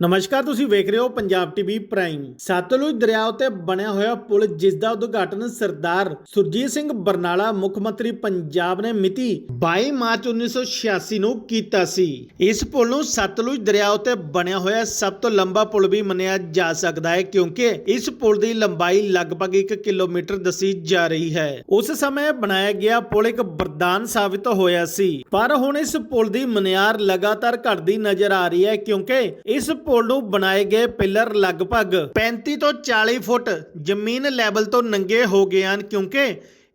ਨਮਸਕਾਰ, ਤੁਸੀਂ ਵੇਖ ਰਹੇ ਹੋ ਪੰਜਾਬ ਟੀਵੀ ਪ੍ਰਾਈਮ। ਸਤਲੁਜ ਦਰਿਆ ਉੱਤੇ ਬਣਿਆ ਹੋਇਆ ਪੁਲ, ਜਿਸ ਦਾ ਉਦਘਾਟਨ ਸਰਦਾਰ ਸੁਰਜੀਤ ਸਿੰਘ ਬਰਨਾਲਾ, ਮੁੱਖ ਮੰਤਰੀ ਪੰਜਾਬ ਨੇ ਮਿਤੀ 22 ਮਾਰਚ 1986 ਨੂੰ ਕੀਤਾ ਸੀ। ਇਸ ਪੁਲ ਨੂੰ ਸਤਲੁਜ ਦਰਿਆ ਉੱਤੇ ਬਣਿਆ ਹੋਇਆ ਸਭ ਤੋਂ ਲੰਬਾ ਪੁਲ ਵੀ ਮੰਨਿਆ ਜਾ ਸਕਦਾ ਹੈ, ਕਿਉਂਕਿ ਇਸ ਪੁਲ ਦੀ ਲੰਬਾਈ ਲਗਭਗ 1 ਕਿਲੋਮੀਟਰ ਦੱਸੀ ਜਾ ਰਹੀ ਹੈ। ਉਸ ਸਮੇਂ ਬਣਾਇਆ ਗਿਆ ਪੁਲ ਇੱਕ ਵਰਦਾਨ ਸਾਬਿਤ ਹੋਇਆ ਸੀ, ਪਰ ਹੁਣ ਇਸ ਪੁਲ ਦੀ ਮਨਿਆਰ ਲਗਾਤਾਰ ਘਟਦੀ ਨਜ਼ਰ ਆ ਰਹੀ ਹੈ, ਕਿਉਂਕਿ ਇਸ ਪੁਲ ਨੂੰ ਬਣਾਏ ਗਏ ਪਿਲਰ ਲਗਭਗ 35 ਤੋਂ 40 ਫੁੱਟ ਜ਼ਮੀਨ ਲੈਵਲ ਤੋਂ ਨੰਗੇ ਹੋ ਗਏ ਹਨ ਕਿਉਂਕਿ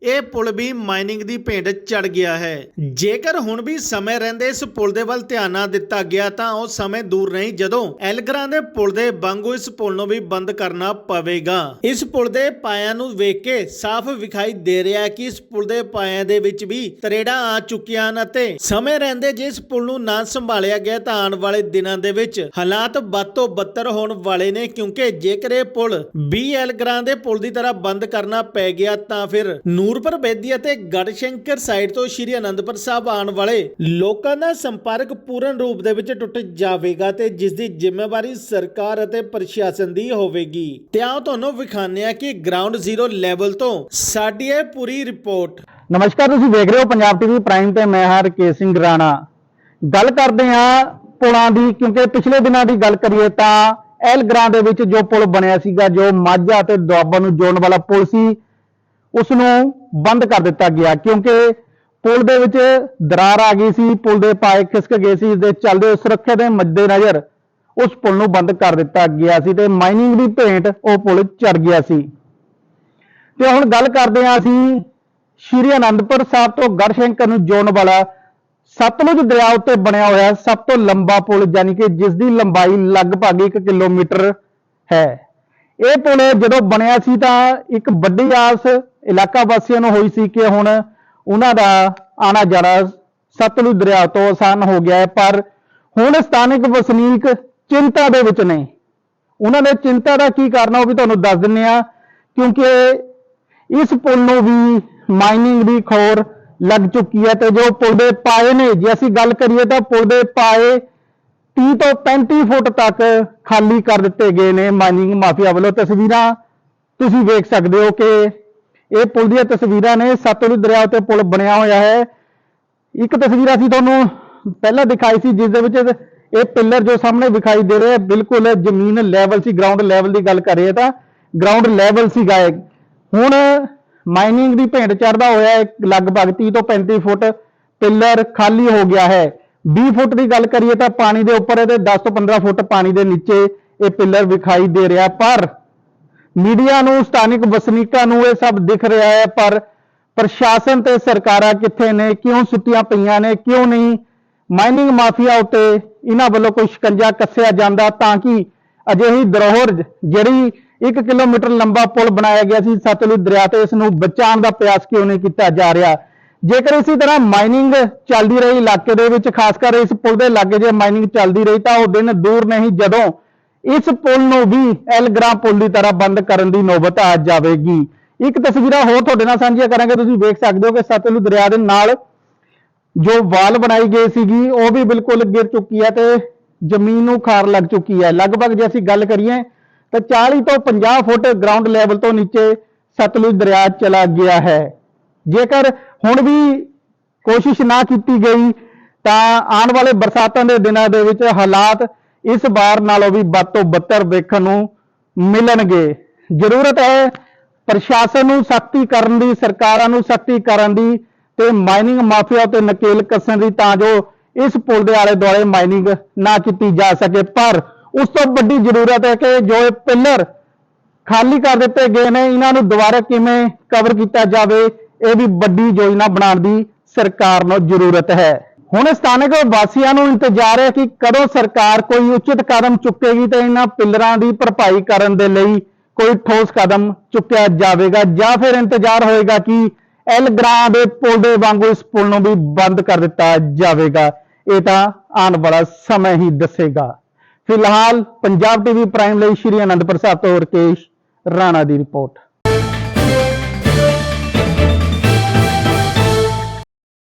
ਇਹ ਪੁਲ ਵੀ ਮਾਈਨਿੰਗ ਦੀ ਭੇਂਟ ਚੜ ਗਿਆ ਹੈ। ਜੇਕਰ ਹੁਣ ਵੀ ਸਮੇਂ ਰਹਿੰਦੇ ਇਸ ਪੁਲ ਦੇ ਵੱਲ ਧਿਆਨ ਨਾ ਦਿੱਤਾ ਗਿਆ ਤਾਂ ਉਹ ਸਮੇਂ ਦੂਰ ਨਹੀਂ, ਜਦੋਂ ਐਲਗਰਾਂ ਦੇ ਪੁਲ ਦੇ ਵਾਂਗੂ ਇਸ ਪੁਲ ਨੂੰ ਵੀ ਬੰਦ ਕਰਨਾ ਪਵੇਗਾ। ਇਸ ਪੁਲ ਦੇ ਪਾਇਆਂ ਨੂੰ ਵੇਖ ਕੇ ਸਾਫ਼ ਵਿਖਾਈ ਦੇ ਰਿਹਾ ਹੈ ਕਿ ਇਸ ਪੁਲ ਦੇ ਪਾਇਆਂ ਦੇ ਵਿੱਚ ਵੀ ਤਰੇੜਾਂ ਆ ਚੁੱਕੀਆਂ ਹਨ ਅਤੇ ਸਮੇਂ ਰਹਿੰਦੇ ਜੇ ਇਸ ਪੁਲ ਨੂੰ ਨਾ ਸੰਭਾਲਿਆ ਗਿਆ ਤਾਂ ਆਉਣ ਵਾਲੇ ਦਿਨਾਂ ਦੇ ਵਿੱਚ ਹਾਲਾਤ ਵੱਧ ਤੋਂ ਬੱਤਰ ਹੋਣ ਵਾਲੇ ਨੇ, ਕਿਉਂਕਿ ਜੇਕਰ ਇਹ ਪੁਲ ਬੀ ਐਲਗਰਾਂ ਦੇ ਪੁਲ ਦੀ ਤਰ੍ਹਾਂ ਬੰਦ ਕਰਨਾ ਪੈ ਗਿਆ ਤਾਂ ਫਿਰ ਨੂਰਪੁਰ ਬੇਦੀ ਅਤੇ ਗੜਸ਼ੰਕਰ ਸਾਈਡ ਤੋਂ ਸ਼੍ਰੀ ਅਨੰਦਪੁਰ ਸਾਹਿਬ ਆਉਣ ਵਾਲੇ ਲੋਕਾਂ ਦਾ ਸੰਪਰਕ ਪੂਰਨ ਰੂਪ ਦੇ ਵਿੱਚ ਟੁੱਟ ਜਾਵੇਗਾ ਤੇ ਜਿਸ ਦੀ ਜ਼ਿੰਮੇਵਾਰੀ ਸਰਕਾਰ ਅਤੇ ਪ੍ਰਸ਼ਾਸਨ ਦੀ ਹੋਵੇਗੀ। ਤੇ ਆਓ ਤੁਹਾਨੂੰ ਵਿਖਾਉਂਦੇ ਆ ਕਿ ਗਰਾਊਂਡ ਜ਼ੀਰੋ ਲੈਵਲ ਤੋਂ ਸਾਡੀ ਇਹ ਪੂਰੀ ਰਿਪੋਰਟ ਨਮਸਕਾਰ, ਤੁਸੀਂ ਵੇਖ ਰਹੇ ਹੋ ਪੰਜਾਬ ਟੀਵੀ ਪ੍ਰਾਈਮ ਤੇ ਮੈਂ ਹਾਂ ਰਕੇਸ਼ ਸਿੰਘ ਰਾਣਾ। ਗੱਲ ਕਰਦੇ ਹਾਂ ਪੁਲਾਂ ਦੀ, ਕਿਉਂਕਿ ਪਿਛਲੇ ਦਿਨਾਂ ਦੀ ਗੱਲ ਕਰੀਏ ਤਾਂ ਐਲ ਗ੍ਰਾਂ ਦੇ ਵਿੱਚ ਜੋ ਪੁਲ ਬਣਿਆ ਸੀਗਾ, ਜੋ ਮਾਝਾ ਤੇ ਦੁਆਬਾ ਨੂੰ ਜੋੜਨ ਵਾਲਾ ਪੁਲ ਸੀ ਉਸ ਨੂੰ ਬੰਦ ਕਰ ਦਿੱਤਾ ਗਿਆ ਕਿਉਂਕਿ ਪੁਲ ਦੇ ਵਿੱਚ ਦਰਾਰ ਆ ਗਈ ਸੀ, ਪੁਲ ਦੇ ਪਾਏ ਖਿਸਕ ਗਏ ਸੀ ਇਸ ਦੇ ਚੱਲਦੇ ਸੁਰੱਖਿਆ ਦੇ ਮੱਦੇਨਜ਼ਰ ਉਸ ਪੁਲ ਨੂੰ ਬੰਦ ਕਰ ਦਿੱਤਾ ਗਿਆ ਸੀ ਤੇ ਮਾਈਨਿੰਗ ਦੀ ਭੇਂਟ ਉਹ ਪੁਲ ਚੜ ਗਿਆ ਸੀ। ਤੇ ਹੁਣ ਗੱਲ ਕਰਦੇ ਹਾਂ ਅਸੀਂ ਸ਼੍ਰੀ ਅਨੰਦਪੁਰ ਸਾਹਿਬ ਤੋਂ ਗੜਸ਼ੰਕਰ ਨੂੰ ਜੋੜਨ ਵਾਲਾ ਸਤਲੁਜ ਦਰਿਆ ਉੱਤੇ ਬਣਿਆ ਹੋਇਆ ਸਭ ਤੋਂ ਲੰਬਾ ਪੁਲ, ਯਾਨੀ ਕਿ ਜਿਸ ਦੀ ਲੰਬਾਈ ਲਗਭਗ 1 ਕਿਲੋਮੀਟਰ ਹੈ। ਇਹ ਪੁਲ ਜਦੋਂ ਬਣਿਆ ਸੀ ਤਾਂ ਇੱਕ ਵੱਡੀ ਆਸ ਇਲਾਕਾ ਵਾਸੀਆਂ ਨੂੰ ਹੋਈ ਸੀ ਕਿ ਹੁਣ ਉਹਨਾਂ ਦਾ ਆਣਾ ਜਾਣਾ ਸਤਲੁਜ ਦਰਿਆ ਤੋਂ ਆਸਾਨ ਹੋ ਗਿਆ ਹੈ, ਪਰ ਹੁਣ ਸਥਾਨਕ ਵਸਨੀਕ ਚਿੰਤਾ ਦੇ ਵਿੱਚ ਨੇ। ਉਹਨਾਂ ਦੇ ਚਿੰਤਾ ਦਾ ਕੀ ਕਾਰਨ ਉਹ ਵੀ ਤੁਹਾਨੂੰ ਦੱਸ ਦਿੰਨੇ ਆ ਕਿਉਂਕਿ ਇਸ ਪੁਲ ਨੂੰ ਵੀ ਮਾਈਨਿੰਗ ਦੀ ਖੋਰ ਲੱਗ ਚੁੱਕੀ ਹੈ ਤੇ ਜੋ ਪੁਲ ਦੇ ਪਾਏ ਨੇ, ਜੇ ਅਸੀਂ ਗੱਲ ਕਰੀਏ ਤਾਂ ਪੁਲ ਦੇ ਪਾਏ 30 ਤੋਂ 35 ਫੁੱਟ ਤੱਕ ਖਾਲੀ ਕਰ ਦਿੱਤੇ ਗਏ ਨੇ ਮਾਈਨਿੰਗ ਮਾਫੀਆ ਵੱਲੋਂ ਤਸਵੀਰਾਂ। ਤੁਸੀਂ ਵੇਖ ਸਕਦੇ ਹੋ ਕਿ ਇਹ ਪੁਲ ਦੀਆਂ ਤਸਵੀਰਾਂ ਨੇ, ਸਤਲੁਜ ਦਰਿਆ ਉੱਤੇ ਪੁਲ ਬਣਿਆ ਹੋਇਆ ਹੈ। ਇੱਕ ਤਸਵੀਰ ਅਸੀਂ ਤੁਹਾਨੂੰ ਪਹਿਲਾਂ ਦਿਖਾਈ ਸੀ, ਜਿਸ ਦੇ ਵਿੱਚ ਇਹ ਪਿੱਲਰ ਜੋ ਸਾਹਮਣੇ ਵਿਖਾਈ ਦੇ ਰਿਹਾ ਬਿਲਕੁਲ ਜ਼ਮੀਨ ਲੈਵਲ ਸੀ ਗਰਾਊਂਡ ਲੈਵਲ ਦੀ ਗੱਲ ਕਰੀਏ ਤਾਂ ਗਰਾਊਂਡ ਲੈਵਲ ਸੀਗਾ ਇਹ ਹੁਣ ਮਾਈਨਿੰਗ ਦੀ ਭੇਂਟ ਚੜਦਾ ਹੋਇਆ ਲਗਭਗ 30 ਤੋਂ 35 ਫੁੱਟ ਪਿੱਲਰ ਖਾਲੀ ਹੋ ਗਿਆ ਹੈ। 20 ਫੁੱਟ ਦੀ ਗੱਲ ਕਰੀਏ ਤਾਂ ਪਾਣੀ ਦੇ ਉੱਪਰ ਇਹਦੇ 10 ਤੋਂ 15 ਫੁੱਟ ਪਾਣੀ ਦੇ ਨੀਚੇ ਇਹ ਪਿੱਲਰ ਵਿਖਾਈ ਦੇ ਰਿਹਾ ਪਰ ਮੀਡੀਆ ਨੂੰ, ਸਥਾਨਕ ਵਸਨੀਕਾਂ ਨੂੰ ਇਹ ਸਭ ਦਿਖ ਰਿਹਾ ਹੈ, ਪਰ ਪ੍ਰਸ਼ਾਸਨ ਤੇ ਸਰਕਾਰਾਂ ਕਿੱਥੇ ਨੇ, ਕਿਉਂ ਸੁੱਤੀਆਂ ਪਈਆਂ ਨੇ, ਕਿਉਂ ਨਹੀਂ? ਮਾਈਨਿੰਗ ਮਾਫੀਆ ਉੱਤੇ ਇਹਨਾਂ ਵੱਲੋਂ ਕੋਈ ਸ਼ਿਕੰਜਾ ਕੱਸਿਆ ਜਾਂਦਾ ਤਾਂ ਕਿ ਅਜਿਹੀ ਧਰੋਹਰ ਜਿਹੜੀ 1 ਕਿਲੋਮੀਟਰ ਲੰਬਾ ਪੁਲ ਬਣਾਇਆ ਗਿਆ ਸੀ ਸਤਲੁਜ ਦਰਿਆ ਤੇ, ਇਸ ਨੂੰ ਬਚਾਉਣ ਦਾ ਪ੍ਰਯਾਸ ਕਿਉਂ ਨਹੀਂ ਕੀਤਾ ਜਾ ਰਿਹਾ? ਜੇਕਰ ਇਸੇ ਤਰ੍ਹਾਂ ਮਾਈਨਿੰਗ ਚੱਲਦੀ ਰਹੀ ਇਲਾਕੇ ਦੇ ਵਿੱਚ, ਖਾਸ ਕਰ ਇਸ ਪੁਲ ਦੇ ਲਾਗੇ ਜੇ ਮਾਈਨਿੰਗ ਚੱਲਦੀ ਰਹੀ ਤਾਂ ਉਹ ਦਿਨ ਦੂਰ ਨਹੀਂ, ਜਦੋਂ ਇਸ ਪੁਲ ਨੂੰ ਵੀ ਐਲਗ੍ਰਾ ਪੁਲ ਦੀ ਤਰ੍ਹਾਂ ਬੰਦ ਕਰਨ ਦੀ ਨੌਬਤ ਆ ਜਾਵੇਗੀ। ਇੱਕ ਤਸਵੀਰਾਂ ਹੋਰ ਤੁਹਾਡੇ ਨਾਲ ਸਾਂਝੀਆਂ ਕਰਾਂਗੇ। ਤੁਸੀਂ ਵੇਖ ਸਕਦੇ ਹੋ ਕਿ ਸਤਲੁਜ ਦਰਿਆ ਦੇ ਨਾਲ ਜੋ ਵਾਲ ਬਣਾਈ ਗਈ ਸੀਗੀ, ਉਹ ਵੀ ਬਿਲਕੁਲ ਗਿਰ ਚੁੱਕੀ ਹੈ ਤੇ ਜ਼ਮੀਨ ਨੂੰ ਖਾਰ ਲੱਗ ਚੁੱਕੀ ਹੈ ਲਗਭਗ ਜੇ ਅਸੀਂ ਗੱਲ ਕਰੀਏ ਤਾਂ 40 ਤੋਂ 50 ਫੁੱਟ ਗਰਾਊਂਡ ਲੈਵਲ ਤੋਂ ਨੀਚੇ ਸਤਲੁਜ ਦਰਿਆ ਚਲਾ ਗਿਆ ਹੈ। ਜੇਕਰ ਹੁਣ ਵੀ ਕੋਸ਼ਿਸ਼ ਨਾ ਕੀਤੀ ਗਈ, ਤਾਂ ਆਉਣ ਵਾਲੇ ਬਰਸਾਤਾਂ ਦੇ ਦਿਨਾਂ ਦੇ ਵਿੱਚ ਹਾਲਾਤ ਇਸ ਵਾਰ ਨਾਲੋਂ ਵੀ ਵੱਧ ਤੋਂ ਬੱਤਰ ਵੇਖਣ ਨੂੰ ਮਿਲਣਗੇ। ਜ਼ਰੂਰਤ ਹੈ ਪ੍ਰਸ਼ਾਸਨ ਨੂੰ ਸਖਤੀ ਕਰਨ ਦੀ, ਸਰਕਾਰਾਂ ਨੂੰ ਸਖਤੀ ਕਰਨ ਦੀ ਤੇ ਮਾਈਨਿੰਗ ਮਾਫੀਆ ਤੇ ਨਕੇਲ ਕੱਸਣ ਦੀ ਤਾਂ ਜੋ ਇਸ ਪੁਲ ਦੇ ਆਲੇ ਦੁਆਲੇ ਮਾਈਨਿੰਗ ਨਾ ਕੀਤੀ ਜਾ ਸਕੇ। ਪਰ ਉਸ ਤੋਂ ਵੱਡੀ ਜ਼ਰੂਰਤ ਹੈ ਕਿ ਜੋ ਇਹ ਪਿੱਲਰ ਖਾਲੀ ਕਰ ਦਿੱਤੇ ਗਏ ਨੇ, ਇਹਨਾਂ ਨੂੰ ਦੁਬਾਰਾ ਕਿਵੇਂ ਕਵਰ ਕੀਤਾ ਜਾਵੇ, ਇਹ ਵੀ ਵੱਡੀ ਯੋਜਨਾ ਬਣਾਉਣ ਦੀ ਸਰਕਾਰ ਨੂੰ ਜ਼ਰੂਰਤ ਹੈ। ਹੁਣ ਸਥਾਨਕ ਵਾਸੀਆਂ ਨੂੰ ਇੰਤਜ਼ਾਰ ਹੈ ਕਿ ਕਦੋਂ ਸਰਕਾਰ ਕੋਈ ਉਚਿਤ ਕਦਮ ਚੁੱਕੇਗੀ ਤੇ ਇਹਨਾਂ ਪਿੱਲਰਾਂ ਦੀ ਭਰਪਾਈ ਕਰਨ ਦੇ ਲਈ ਕੋਈ ਠੋਸ ਕਦਮ ਚੁੱਕਿਆ ਜਾਵੇਗਾ ਜਾਂ ਫਿਰ ਇੰਤਜ਼ਾਰ ਹੋਏਗਾ ਕਿ ਐਲ ਗ੍ਰਾਂ ਦੇ ਪੁਲ ਦੇ ਵਾਂਗੂ ਇਸ ਪੁਲ ਨੂੰ ਵੀ ਬੰਦ ਕਰ ਦਿੱਤਾ ਜਾਵੇਗਾ। ਇਹ ਤਾਂ ਆਉਣ ਵਾਲਾ ਸਮਾਂ ਹੀ ਦੱਸੇਗਾ। ਫਿਲਹਾਲ ਪੰਜਾਬ ਟੀਵੀ ਪ੍ਰਾਈਮ ਲਈ ਸ਼੍ਰੀ ਅਨੰਦਪੁਰ ਸਾਹਿਬ ਤੋਂ ਰਕੇਸ਼ ਰਾਣਾ ਦੀ ਰਿਪੋਰਟ।